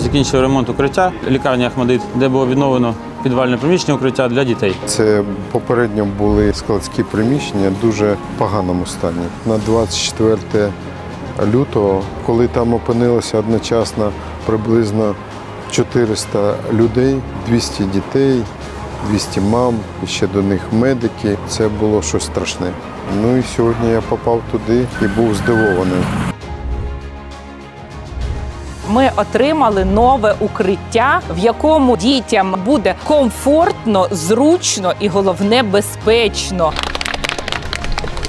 закінчив ремонт укриття лікарні Ахмадит, де було відновлено підвальне приміщення укриття для дітей. Це попередньо були складські приміщення в дуже поганому стані. На 24 лютого, коли там опинилося одночасно приблизно 400 людей, 200 дітей, 200 мам, ще до них медики. Це було щось страшне. Ну і сьогодні я попав туди і був здивований. Ми отримали нове укриття, в якому дітям буде комфортно, зручно і головне безпечно.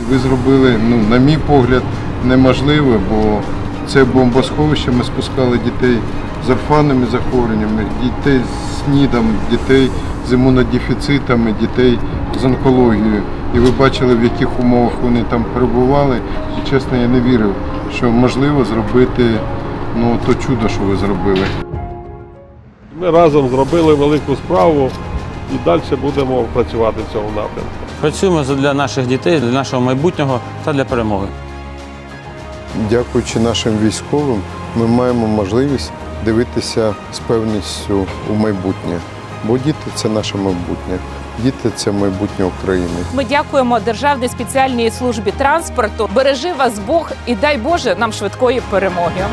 Ви зробили, ну, на мій погляд, неможливе, бо це бомбосховище. Ми спускали дітей з орфанними захворюваннями, дітей з СНІДом, дітей з імунодефіцитами, дітей з онкологією. І ви бачили, в яких умовах вони там перебували. І чесно, я не вірив, що можливо зробити ну, то чудо, що ви зробили. Ми разом зробили велику справу і далі будемо працювати в цьому напрямку. Працюємо для наших дітей, для нашого майбутнього та для перемоги. Дякуючи нашим військовим, ми маємо можливість дивитися з певністю у майбутнє. Бо діти це наше майбутнє. Діти це майбутнє України. Ми дякуємо Державній спеціальній службі транспорту. Бережи вас Бог і дай Боже нам швидкої перемоги.